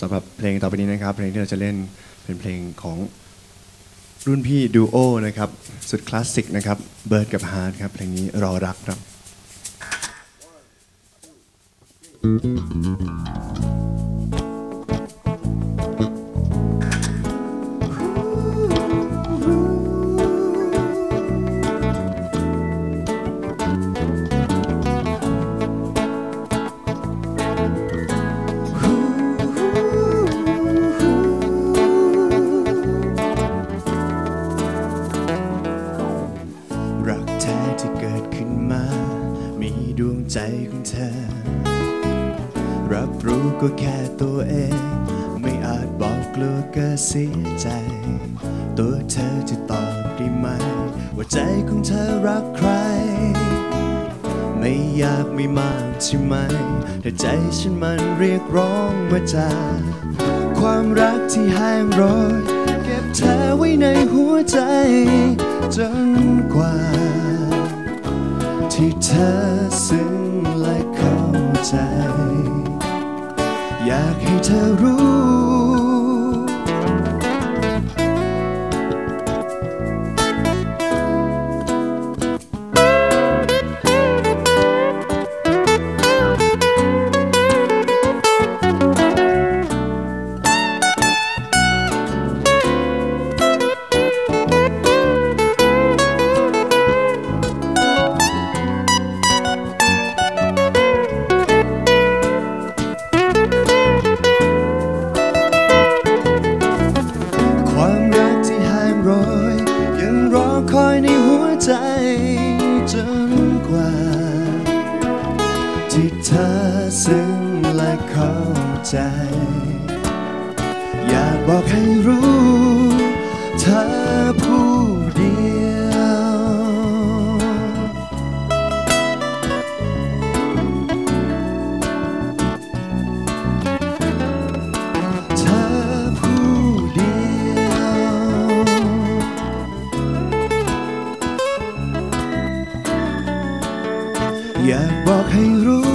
สำหรับเพลงต่อไปนี้นะครับ เพลงที่เราจะเล่นเป็นเพลงของรุ่นพี่ดูโอนะครับ สุดคลาสสิกนะครับ เบิร์ดกับฮาร์ดครับ เพลงนี้รอรักครับ ดวงใจของเธอ รับรู้ก็แค่ตัวเอง ไม่อาจบอกกลัวเกิดเสียใจ ตัวเธอจะตอบได้ไหม ว่าใจของเธอรักใคร ไม่อยากไมีมากใช่ไหม แต่ใจฉันมันเรียกร้องมาจากความรักที่แห้งโรยเก็บเธอไว้ในหัวใจ จนกว่า ที่เธอซึ้งและเข้าใจ อยากให้เธอรู้ รอยยังรอคอยในหัวใจจนกว่า ที่เธอซึ้งและเข้าใจ อยากบอกให้รู้ อยากบอกให้รู้